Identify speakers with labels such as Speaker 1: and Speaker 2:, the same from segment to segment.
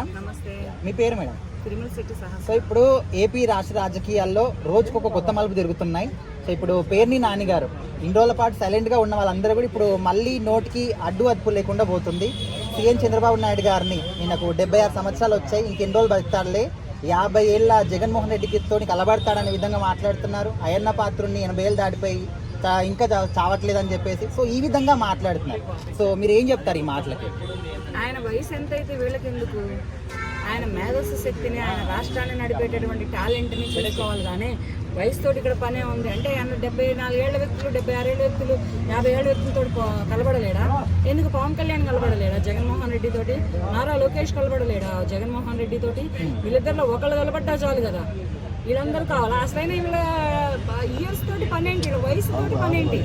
Speaker 1: Madam?
Speaker 2: నమస్తే.
Speaker 1: మీ పేరు మేడం?
Speaker 2: తిరుమల సిటీ సహా
Speaker 1: సో ఇప్పుడు ఏపీ రాష్ట్ర రాజకీయాల్లో రోజుకు ఒక కొత్త మలుపు తిరుగుతున్నాయి. సో ఇప్పుడు పేర్ని నాని గారు. ఇన్ని రోజుల పాటు సైలెంట్గా ఉన్న వాళ్ళందరూ కూడా ఇప్పుడు మళ్ళీ నోటికి అడ్డు అదుపు లేకుండా పోతుంది. సీఎం చంద్రబాబు నాయుడు గారిని ఈయనకు డెబ్బై ఆరు సంవత్సరాలు వచ్చాయి. ఇంకెన్ని రోజులు బతుకుతాడులే? యాభై ఏళ్ళ జగన్మోహన్ రెడ్డికి తోని కలబడతాడనే విధంగా మాట్లాడుతున్నారు. అయ్యన్న పాత్రుని ఎనభై ఏళ్ళు దాటిపోయి ఇంకా చావట్లేదని చెప్పేసి. సో ఈ విధంగా మాట్లాడుతున్నారు. సో మీరు ఏం చెప్తారు ఈ మాటలకి?
Speaker 2: వయసు ఎంత అయితే వీళ్ళకి ఎందుకు ఆయన మేధస్సు శక్తిని ఆయన రాష్ట్రాన్ని నడిపేటటువంటి టాలెంట్ని చూసుకోవాలి కానీ వయసుతోటి ఇక్కడ పనే ఉంది. అంటే ఆయన డెబ్బై నాలుగేళ్ళ వ్యక్తులు డెబ్బై ఆరేళ్ళ వ్యక్తులు యాభై ఏళ్ళ వ్యక్తులతో కలబడలేడా? ఎందుకు పవన్ కళ్యాణ్ కలబడలేడా? జగన్మోహన్ రెడ్డి తోటి నారా లోకేష్ కలబడలేడా? జగన్మోహన్ రెడ్డి తోటి వీళ్ళిద్దరిలో ఒకళ్ళు కలబడ్డా చాలు కదా. వీళ్ళందరూ కావాలా? అసలైన వీళ్ళ ఇయర్స్ తోటి పనేంటి? వయసు తోటి పనేంటి?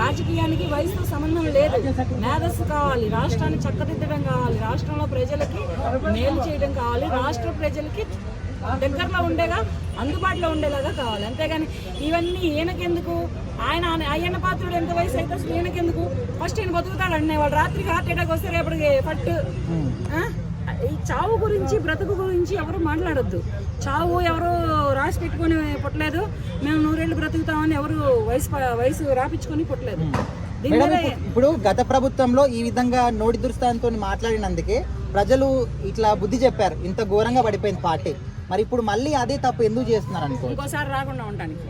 Speaker 2: రాజకీయానికి వయసుతో సంబంధం లేదు. మేధస్సు కావాలి. రాష్ట్రాన్ని చక్కదిద్దడం కావాలి. రాష్ట్రంలో ప్రజలకి మేలు చేయడం కావాలి. రాష్ట్ర ప్రజలకి దగ్గరలో ఉండేగా అందుబాటులో ఉండేలాగా కావాలి. అంతేగాని ఇవన్నీ ఈయనకెందుకు? ఆయన అయ్యన్న పాత్రుడు ఎంత వయసు అయితే అసలు ఈయనకెందుకు? ఫస్ట్ ఈయన బతుకుతాడు అన్నే వాళ్ళు రాత్రికి హార్ట్ అటాక్ వస్తే రేపటికి పట్టు? ఈ చావు గురించి బ్రతుకు గురించి ఎవరు మాట్లాడొద్దు. చావు ఎవరు రాసి పెట్టుకొని పుట్టలేదు. మేము నూరేళ్ళు బ్రతుకుతామని ఎవరు వయసు వయసు రాపించుకొని పుట్టలేదు.
Speaker 1: ఇప్పుడు- గత ప్రభుత్వంలో ఈ విధంగా నోటి దురుస్తాంతో మాట్లాడినందుకే ప్రజలు ఇట్లా బుద్ధి చెప్పారు. ఇంత ఘోరంగా పడిపోయింది పార్టీ. మరి ఇప్పుడు మళ్ళీ అదే తప్పు ఎందుకు చేస్తున్నారు అనుకో
Speaker 2: ఇంకోసారి రాకుండా ఉండడానికి.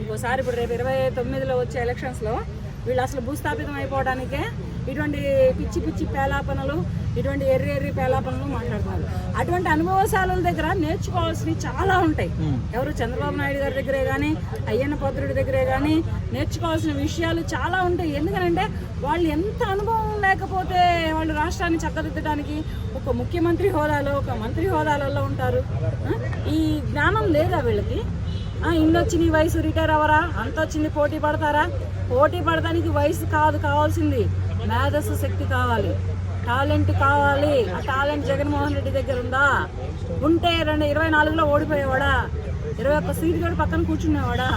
Speaker 2: ఇంకోసారి ఇప్పుడు రేపు ఇరవై తొమ్మిదిలో వచ్చే ఎలక్షన్స్లో వీళ్ళు అసలు భూస్థాపితం అయిపోవడానికే ఇటువంటి పిచ్చి పిచ్చి పేలాపనలు ఇటువంటి ఎర్రి ఎర్రి పేలాపనలు మాట్లాడుతున్నారు. అటువంటి అనుభవశాలుల దగ్గర నేర్చుకోవాల్సినవి చాలా ఉంటాయి. ఎవరు చంద్రబాబు నాయుడు గారి దగ్గరే కానీ అయ్యన్న పాత్రుడి దగ్గరే కానీ నేర్చుకోవాల్సిన విషయాలు చాలా ఉంటాయి. ఎందుకంటే వాళ్ళు ఎంత అనుభవం లేకపోతే వాళ్ళు రాష్ట్రాన్ని చక్కదిద్దడానికి ఒక ముఖ్యమంత్రి హోదాలో ఒక మంత్రి హోదాలలో ఉంటారు? ఈ జ్ఞానం లేదా వీళ్ళకి? ఇన్ని వచ్చింది ఈ వయసు రిటైర్ అవ్వరా? అంత వచ్చింది పోటీ పడతారా? పోటీ పడడానికి వయసు కాదు కావాల్సింది. మేధస్సు శక్తి కావాలి. టాలెంట్ కావాలి. ఆ టాలెంట్ జగన్మోహన్ రెడ్డి దగ్గర ఉందా? ఉంటే రెండు ఇరవై నాలుగులో ఓడిపోయేవాడా? ఇరవై ఒక్క సీట్లు కూడా పక్కన కూర్చునేవాడా?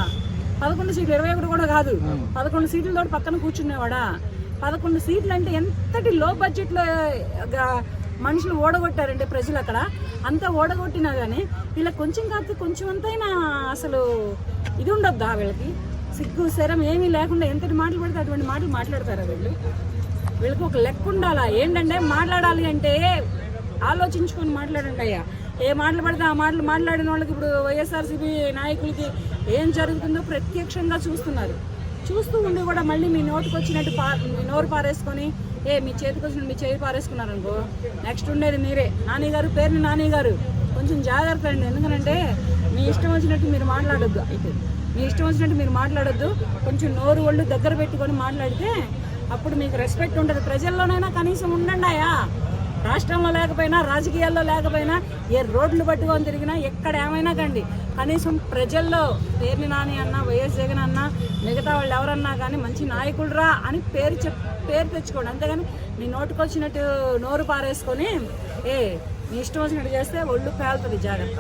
Speaker 2: పదకొండు సీట్లు ఇరవై ఒకటి కూడా కాదు. పదకొండు సీట్లతో పక్కన కూర్చునేవాడా? పదకొండు సీట్లు అంటే ఎంతటి లో బడ్జెట్లో మనుషులు ఓడగొట్టారంటే ప్రజలు అక్కడ. అంతా ఓడగొట్టినా కానీ వీళ్ళకి కొంచెం కాదు కొంచెం అంతైనా అసలు ఇది ఉండొద్దా వీళ్ళకి? సిగ్గు శరం ఏమీ లేకుండా ఎంతటి మాటలు పడితే అటువంటి మాటలు మాట్లాడతారా వీళ్ళు? వీళ్ళకి ఒక లెక్క ఉండాలా? ఏంటంటే మాట్లాడాలి అంటే ఆలోచించుకొని మాట్లాడండి అయ్యా. ఏ మాటలు పడితే ఆ మాటలు మాట్లాడిన వాళ్ళకి ఇప్పుడు వైఎస్ఆర్సీపీ నాయకులకి ఏం జరుగుతుందో ప్రత్యక్షంగా చూస్తున్నారు. చూస్తూ ఉండి కూడా మళ్ళీ మీ నోటికి వచ్చినట్టు పా మీ నోరు పారేసుకొని ఏ మీ చేతికి వచ్చినట్టు మీ చేయి పారేసుకున్నారు అనుకో నెక్స్ట్ ఉండేది మీరే. నాని గారు పేరుని నాని గారు. కొంచెం జాగ్రత్త అండి. ఎందుకంటే మీ ఇష్టం వచ్చినట్టు మీరు మాట్లాడొద్దు. అయితే మీ ఇష్టం వచ్చినట్టు మీరు మాట్లాడొద్దు. కొంచెం నోరు ఒళ్ళు దగ్గర పెట్టుకొని మాట్లాడితే అప్పుడు మీకు రెస్పెక్ట్ ఉంటుంది. ప్రజల్లోనైనా కనీసం ఉండండి అయ్యా. రాష్ట్రంలో లేకపోయినా రాజకీయాల్లో లేకపోయినా ఏ రోడ్లు పట్టుకొని తిరిగినా ఎక్కడ ఏమైనా కండి. కనీసం ప్రజల్లో పేర్ని నాని అన్న వైఎస్ జగన్ అన్న మిగతా వాళ్ళు ఎవరన్నా కానీ మంచి నాయకుడురా అని పేరు చెప్ పేరు తెచ్చుకోండి. అంతేగాని మీ నోటుకొచ్చినట్టు నోరు పారేసుకొని ఏ మీ ఇష్టం వచ్చినట్టు చేస్తే ఒళ్ళు పేలుతుంది జాగ్రత్త.